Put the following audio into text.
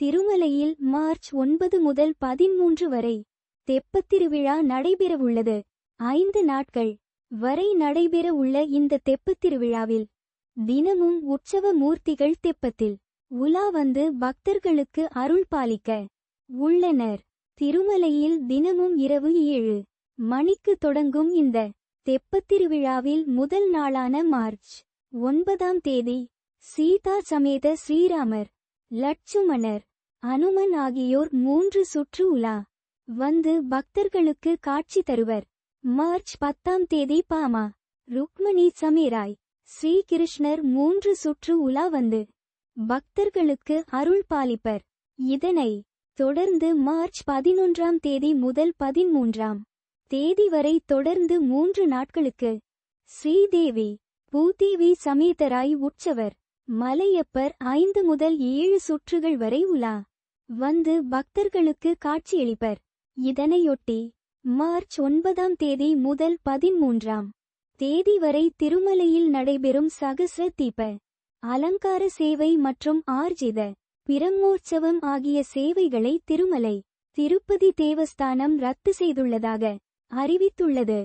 திருமலையில் மார்ச் ஒன்பது முதல் பதிமூன்று வரை தெப்பத்திருவிழா நடைபெறவுள்ளது. ஐந்து நாட்கள் வரை நடைபெறவுள்ள இந்த தெப்பத்திருவிழாவில் தினமும் உற்சவ மூர்த்திகள் தெப்பத்தில் உலா வந்து பக்தர்களுக்கு அருள் பாலிக்க உள்ளனர். திருமலையில் தினமும் இரவு ஏழு மணிக்கு தொடங்கும் இந்த தெப்பத்திருவிழாவில் முதல் நாளான மார்ச் ஒன்பதாம் தேதி சீதா சமேத ஸ்ரீராமர் லட்சுமணர் அனுமன் ஆகியோர் மூன்று சுற்று உலா. வந்து பக்தர்களுக்கு காட்சி தருவர். மார்ச் பத்தாம் தேதி பாமா. ருக்மணி சமீராய். ஸ்ரீகிருஷ்ணர் மூன்று சுற்று உலா வந்து. பக்தர்களுக்கு அருள் பாலிப்பர். இதனை தொடர்ந்து மார்ச் பதினொன்றாம் தேதி முதல் பதிமூன்றாம் தேதி வரை தொடர்ந்து மூன்று நாட்களுக்கு ஸ்ரீதேவி பூதேவி சமேதராய் உற்சவர். மலையப்பர் ஐந்து முதல் ஏழு சுற்றுகள் வரை உலா. வந்து பக்தர்களுக்கு காட்சியளிப்பர். இதனையொட்டி மார்ச் ஒன்பதாம் தேதி முதல் பதிமூன்றாம் தேதி வரை திருமலையில் நடைபெறும் சகச தீப அலங்கார சேவை மற்றும் ஆர்ஜித பிரம்மோற்சவம் ஆகிய சேவைகளை திருமலை திருப்பதி தேவஸ்தானம் ரத்து செய்துள்ளதாக அறிவித்துள்ளது.